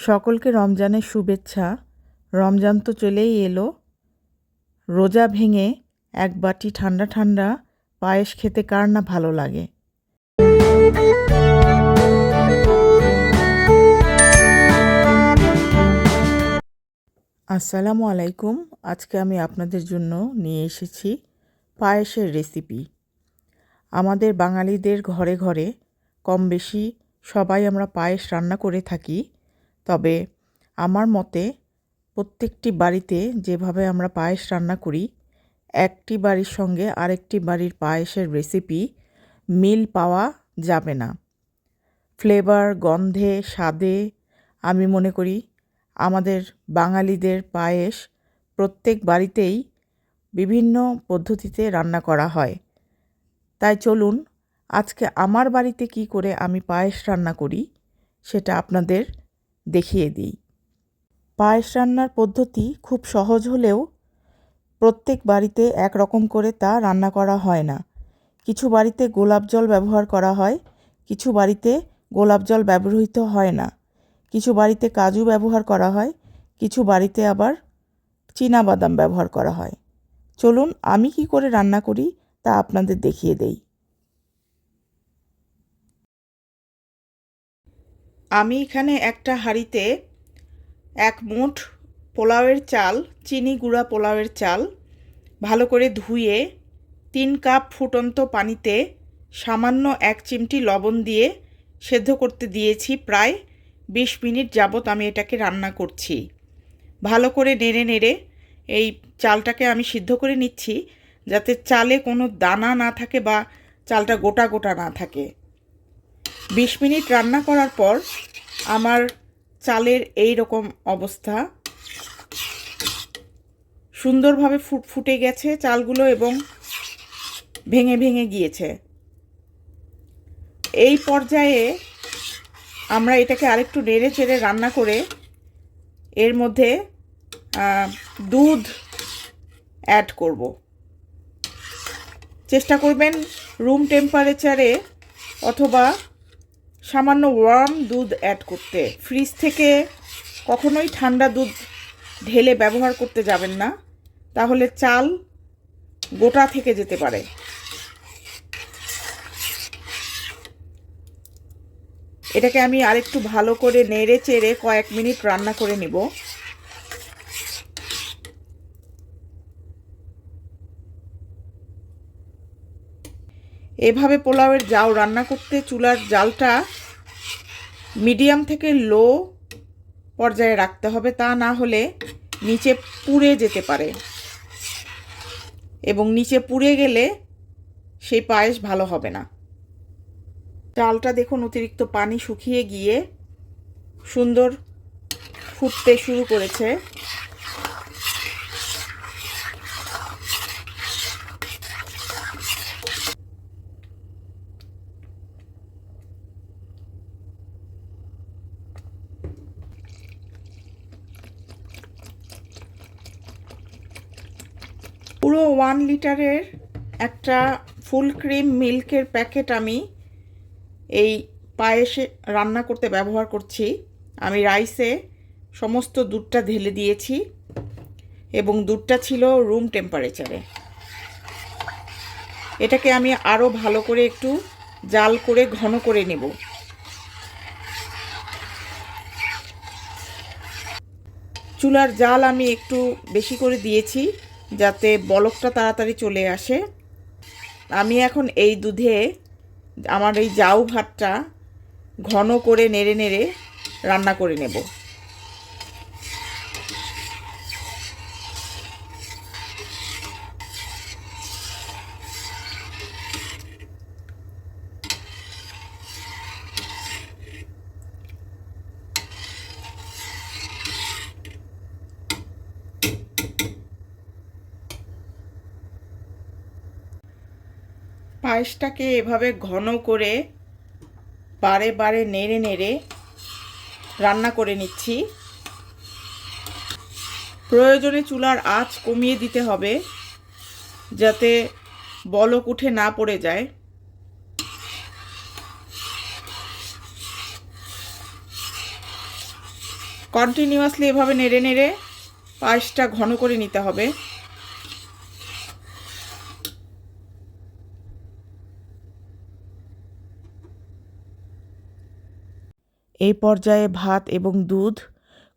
সকলকে রমজানের শুভেচ্ছা। রমজান তো চলেই এলো। রোজা ভেঙে এক বাটি ঠান্ডা ঠান্ডা পায়েস খেতে কার না ভালো লাগে? আসসালামু আলাইকুম। আজকে আমি আপনাদের জন্য নিয়ে এসেছি পায়েসের রেসিপি। আমাদের বাঙালিদের ঘরে ঘরে কম বেশি সবাই আমরা পায়েস রান্না করে থাকি। তবে আমার মতে প্রত্যেকটি বাড়িতে যেভাবে আমরা পায়েস রান্না করি, একটি বাড়ির সঙ্গে আরেকটি বাড়ির পায়েসের রেসিপি মিল পাওয়া যাবে না। ফ্লেভার গন্ধে, স্বাদে আমি মনে করি আমাদের বাঙালিদের পায়েস প্রত্যেক বাড়িতেই বিভিন্ন পদ্ধতিতে রান্না করা হয়। তাই চলুন, আজকে আমার বাড়িতে কি করে আমি পায়েস রান্না করি সেটা আপনাদের দেখিয়ে দিই। পায়েস রান্নার পদ্ধতি খুব সহজ হলেও প্রত্যেক বাড়িতে এক রকম করে তা রান্না করা হয় না। কিছু বাড়িতে গোলাপ জল ব্যবহার করা হয়, কিছু বাড়িতে গোলাপ জল ব্যবহৃত হয় না। কিছু বাড়িতে কাজু ব্যবহার করা হয়, কিছু বাড়িতে আবার বাদাম ব্যবহার করা হয়। চলুন আমি কি করে রান্না করি তা আপনাদের দেখিয়ে দেই। আমি এখানে একটা হাঁড়িতে এক মুঠ পোলাওয়ের চাল, চিনি গুঁড়া পোলাওয়ের চাল ভালো করে ধুয়ে তিন কাপ ফুটন্ত পানিতে সামান্য এক চিমটি লবণ দিয়ে সেদ্ধ করতে দিয়েছি প্রায় বিশ মিনিট যাবত আমি এটাকে রান্না করছি। ভালো করে নেড়ে নেড়ে এই চালটাকে আমি সিদ্ধ করে নিচ্ছি যাতে চালে কোনো দানা না থাকে বা চালটা গোটা গোটা না থাকে। বিশ মিনিট রান্না করার পর আমার চালের এই রকম অবস্থা। সুন্দরভাবে ফুট, ফুটে গেছে চালগুলো এবং ভেঙে ভেঙে গিয়েছে। এই পর্যায়ে আমরা এটাকে আরেকটু নেড়ে চেড়ে রান্না করে এর মধ্যে দুধ অ্যাড করব। চেষ্টা করবেন রুম টেম্পারেচারে অথবা সামান্য ওয়ার্ম দুধ অ্যাড করতে। ফ্রিজ থেকে কখনোই ঠান্ডা দুধ ঢেলে ব্যবহার করতে যাবেন না। তাহলে চাল গোটা থেকে যেতে পারে। এটাকে আমি আরেকটু ভালো করে নেড়ে চেড়ে কয়েক মিনিট রান্না করে নিব। এভাবে পোলাওয়ের জাউ রান্না করতে চুলার জালটা মিডিয়াম থেকে লো পর্যায়ে রাখতে হবে, তা না হলে নিচে পুড়ে যেতে পারে। এবং নিচে পুড়ে গেলে সেই পায়েস ভালো হবে না। চালটা দেখুন অতিরিক্ত পানি শুকিয়ে গিয়ে সুন্দর ফুটতে শুরু করেছে পুরো ওয়ান লিটারের একটা ফুল ক্রিম মিল্কের প্যাকেট আমি এই পায়েসে রান্না করতে ব্যবহার করছি। আমি রাইসে সমস্ত দুধটা ঢেলে দিয়েছি এবং দুধটা ছিল রুম টেম্পারেচারে। এটাকে আমি আরও ভালো করে একটু জাল করে ঘন করে নেব। চুলার জাল আমি একটু বেশি করে দিয়েছি। যাতে বলকটা তাড়াতাড়ি চলে আসে। আমি এখন এই দুধে আমার এই জাউ ভাতটা ঘন করে নেড়ে নেড়ে রান্না করে নেব। পায়েসটাকে এভাবে ঘন করে বারে বারে নেড়ে নেড়ে রান্না করে নিচ্ছি। প্রয়োজনে চুলার আঁচ কমিয়ে দিতে হবে যাতে বলক উঠে না পড়ে যায়। কন্টিনিউয়াসলি এভাবে নেড়ে নেড়ে পায়েসটা ঘন করে নিতে হবে। এই পর্যায়ে ভাত এবং দুধ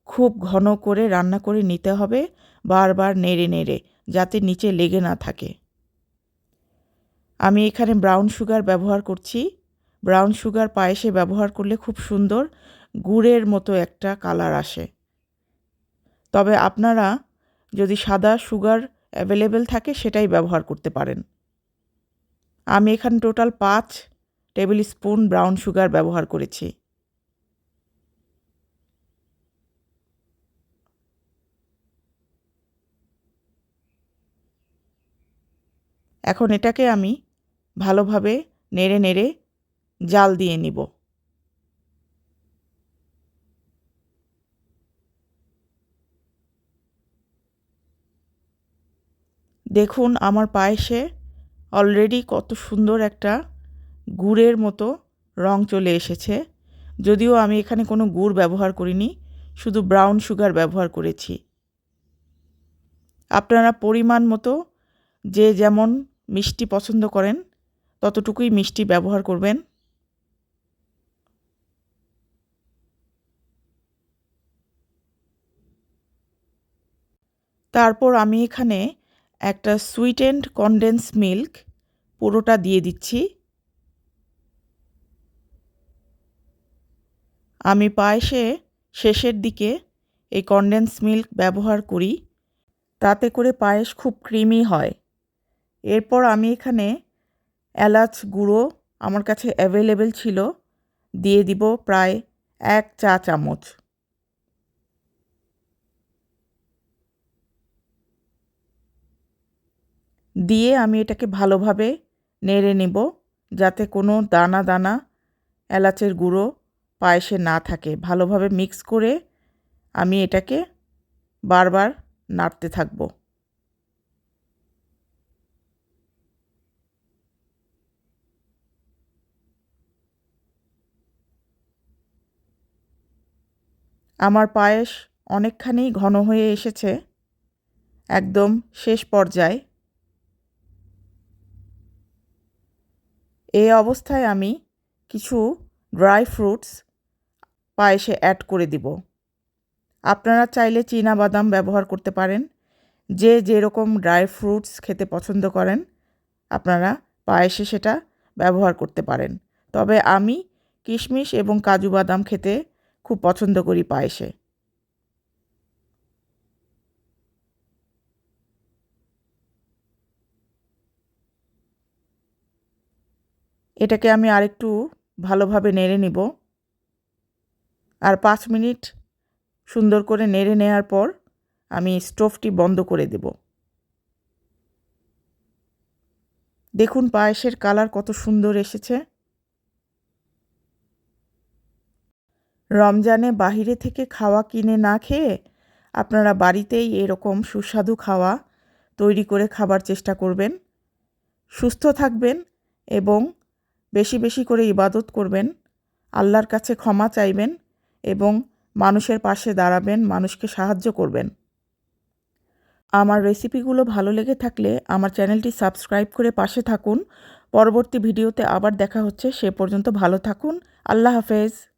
খুব ঘন করে রান্না করে নিতে হবে, বারবার নেড়ে নেড়ে, যাতে নিচে লেগে না থাকে। আমি এখানে ব্রাউন সুগার ব্যবহার করছি। ব্রাউন সুগার পায়েসে ব্যবহার করলে খুব সুন্দর গুড়ের মতো একটা কালার আসে। তবে আপনারা যদি সাদা সুগার অ্যাভেলেবেল থাকে, সেটাই ব্যবহার করতে পারেন। আমি এখানে টোটাল পাঁচ টেবিল স্পুন ব্রাউন সুগার ব্যবহার করেছি। এখন এটাকে আমি ভালোভাবে নেড়ে নেড়ে জাল দিয়ে নিব। দেখুন আমার পায়েসে অলরেডি কত সুন্দর একটা গুড়ের মতো রং চলে এসেছে। যদিও আমি এখানে কোনো গুড় ব্যবহার করিনি, শুধু ব্রাউন সুগার ব্যবহার করেছি। আপনারা পরিমাণ মতো যে যেমন মিষ্টি পছন্দ করেন, ততটুকুই মিষ্টি ব্যবহার করবেন। তারপর আমি এখানে একটা সুইট অ্যান্ড কনডেন্স মিল্ক পুরোটা দিয়ে দিচ্ছি। আমি পায়েসে শেষের দিকে এই কনডেন্স মিল্ক ব্যবহার করি, তাতে করে পায়েস খুব ক্রিমি হয়। এরপর আমি এখানে এলাচ গুঁড়ো আমার কাছে অ্যাভেলেবেল ছিল, দিয়ে দিব প্রায় এক চা চামচ। দিয়ে আমি এটাকে ভালোভাবে নেড়ে নেব, যাতে কোনো দানা দানা এলাচের গুঁড়ো পায়েসে না থাকে। ভালোভাবে মিক্স করে আমি এটাকে বারবার নাড়তে থাকব। আমার পায়েস অনেকখানি ঘন হয়ে এসেছে। একদম শেষ পর্যায়ে। এই অবস্থায় আমি কিছু ড্রাই ফ্রুটস পায়েসে অ্যাড করে দিব। আপনারা চাইলে চীনা বাদাম ব্যবহার করতে পারেন। যে যেরকম ড্রাই ফ্রুটস খেতে পছন্দ করেন, আপনারা পায়েসে সেটা ব্যবহার করতে পারেন। তবে আমি কিশমিশ এবং কাজু বাদাম খেতে খুব পছন্দ করি পায়েসে। এটাকে আমি আরেকটু ভালোভাবে নেড়ে নিব। আর পাঁচ মিনিট সুন্দর করে নেড়ে নেওয়ার পর আমি স্টোভটি বন্ধ করে দেব। দেখুন পায়েসের কালার কত সুন্দর এসেছে। রমজানে বাহিরে থেকে খাওয়া কিনে না খেয়ে আপনারা বাড়িতেই এরকম সুস্বাদু খাওয়া তৈরি করে খাবার চেষ্টা করবেন। সুস্থ থাকবেন এবং বেশি বেশি করে ইবাদত করবেন। আল্লাহর কাছে ক্ষমা চাইবেন এবং মানুষের পাশে দাঁড়াবেন, মানুষকে সাহায্য করবেন। আমার রেসিপিগুলো ভালো লেগে থাকলে আমার চ্যানেলটি সাবস্ক্রাইব করে পাশে থাকুন। পরবর্তী ভিডিওতে আবার দেখা হচ্ছে, সে পর্যন্ত ভালো থাকুন। আল্লাহ হাফেজ।